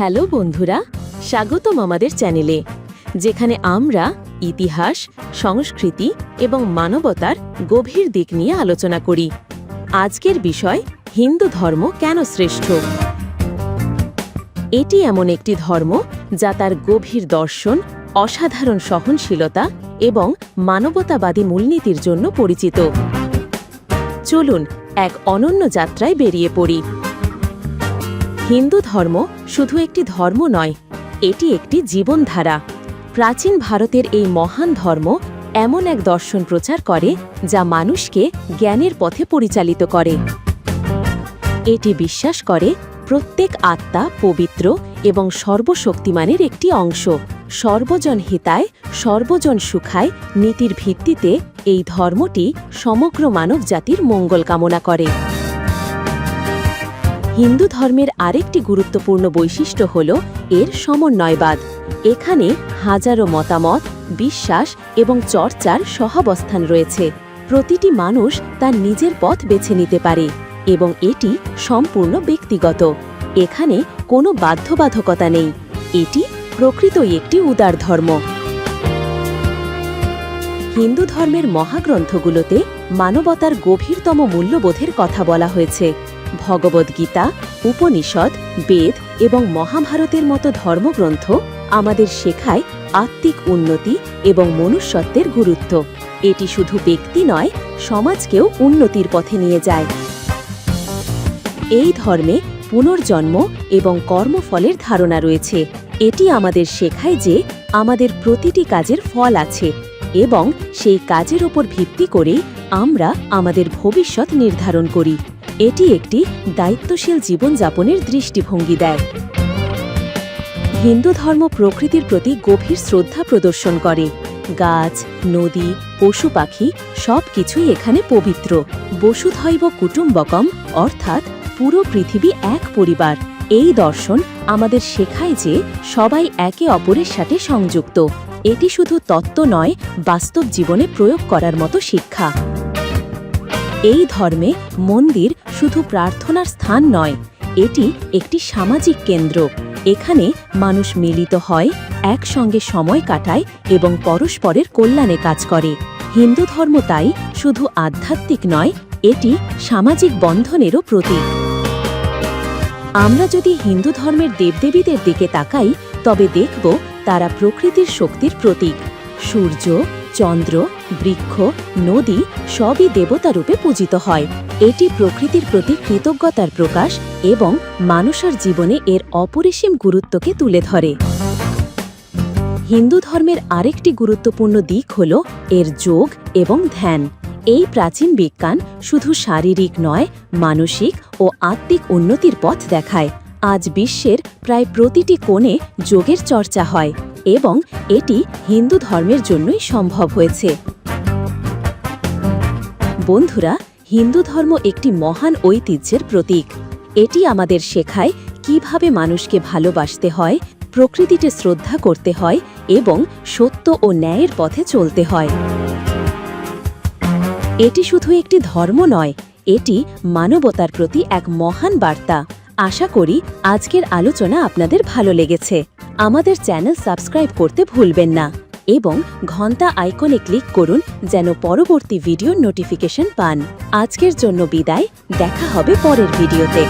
Hello বন্ধুরা, স্বাগতম আমাদের চ্যানেলে, যেখানে আমরা ইতিহাস, সংস্কৃতি এবং মানবতার গভীর দিক নিয়ে আলোচনা করি। আজকের বিষয়, হিন্দু ধর্ম কেন শ্রেষ্ঠ? এটি এমন একটি ধর্ম যা তার গভীর দর্শন, অসাধারণ সহনশীলতা এবং মানবতাবাদী মূলনীতির জন্য পরিচিত। চলুন, এক অনন্য যাত্রায় বেরিয়ে পড়ি। হিন্দু ধর্ম শুধু একটি ধর্ম নয়, এটি একটি জীবনধারা। প্রাচীন ভারতের এই মহান ধর্ম এমন এক দর্শন প্রচার করে যা মানুষকে জ্ঞানের পথে পরিচালিত করে। এটি বিশ্বাস করে প্রত্যেক আত্মা পবিত্র এবং সর্বশক্তিমানের একটি অংশ। সর্বজন হিতায়, সর্বজন সুখায় নীতির ভিত্তিতে এই ধর্মটি সমগ্র মানবজাতির মঙ্গল কামনা করে। হিন্দু ধর্মের আরেকটি গুরুত্বপূর্ণ বৈশিষ্ট্য হল এর সমন্বয়বাদ। এখানে হাজারো মতামত, বিশ্বাস এবং চর্চার সহাবস্থান রয়েছে। প্রতিটি মানুষ তার নিজের পথ বেছে নিতে পারে এবং এটি সম্পূর্ণ ব্যক্তিগত। এখানে কোনো বাধ্যবাধকতা নেই। এটি প্রকৃতই একটি উদার ধর্ম হিন্দু ধর্মের মহাগ্রন্থগুলোতে মানবতার গভীরতম মূল্যবোধের কথা বলা হয়েছে। ভগবদ্গীতা উপনিষদ, বেদ এবং মহাভারতের মতো ধর্মগ্রন্থ আমাদের শেখায় আত্মিক উন্নতি এবং মনুষ্যত্বের গুরুত্ব। এটি শুধু ব্যক্তি নয়, সমাজকেও উন্নতির পথে নিয়ে যায়। এই ধর্মে পুনর্জন্ম এবং কর্মফলের ধারণা রয়েছে। এটি আমাদের শেখায় যে আমাদের প্রতিটি কাজের ফল আছে এবং সেই কাজের ওপর ভিত্তি করে আমরা আমাদের ভবিষ্যৎ নির্ধারণ করি। এটি একটি দায়িত্বশীল জীবনযাপনের দৃষ্টিভঙ্গি দেয়। হিন্দু ধর্ম প্রকৃতির প্রতি গভীর শ্রদ্ধা প্রদর্শন করে। গাছ, নদী, পশু পাখি সব কিছুই এখানে পবিত্র। বসুধৈব কুটুম্বকম, অর্থাৎ পুরো পৃথিবী এক পরিবার। এই দর্শন আমাদের শেখায় যে সবাই একে অপরের সাথে সংযুক্ত। এটি শুধু তত্ত্ব নয়, বাস্তব জীবনে প্রয়োগ করার মতো শিক্ষা। এই ধর্মে মন্দির শুধু প্রার্থনার স্থান নয়, এটি একটি সামাজিক কেন্দ্র। এখানে মানুষ মিলিত হয়, একসঙ্গে সময় কাটায় এবং পরস্পরের কল্যাণে কাজ করে। হিন্দু ধর্ম তাই শুধু আধ্যাত্মিক নয়, এটি সামাজিক বন্ধনেরও প্রতীক। আমরা যদি হিন্দু ধর্মের দেবদেবীদের দিকে তাকাই, তবে দেখব তারা প্রকৃতির শক্তির প্রতীক। সূর্য চন্দ্র, বৃক্ষ, নদী সবই দেবতা রূপে পূজিত হয়। এটি প্রকৃতির প্রতি কৃতজ্ঞতার প্রকাশ এবং মানুষের জীবনে এর অপরিসীম গুরুত্বকে তুলে ধরে। হিন্দু ধর্মের আরেকটি গুরুত্বপূর্ণ দিক হল এর যোগ এবং ধ্যান। এই প্রাচীন বিজ্ঞান শুধু শারীরিক নয়, মানসিক ও আত্মিক উন্নতির পথ দেখায়। আজ বিশ্বের প্রায় প্রতিটি কোণে যোগের চর্চা হয়। এবং এটি হিন্দু ধর্মের জন্যই সম্ভব হয়েছে। বন্ধুরা, হিন্দু ধর্ম একটি মহান ঐতিহ্যের প্রতীক। এটি আমাদের শেখায় কীভাবে মানুষকে ভালোবাসতে হয়, প্রকৃতিতে শ্রদ্ধা করতে হয় এবং সত্য ও ন্যায়ের পথে চলতে হয়। এটি শুধু একটি ধর্ম নয়, এটি মানবতার প্রতি এক মহান বার্তা। আশা করি আজকের আলোচনা আপনাদের ভালো লেগেছে। আমাদের চ্যানেল সাবস্ক্রাইব করতে ভুলবেন না এবং ঘণ্টা আইকনে ক্লিক করুন যেন পরবর্তী ভিডিওর নোটিফিকেশন পান। আজকের জন্য বিদায়, দেখা হবে পরের ভিডিওতে।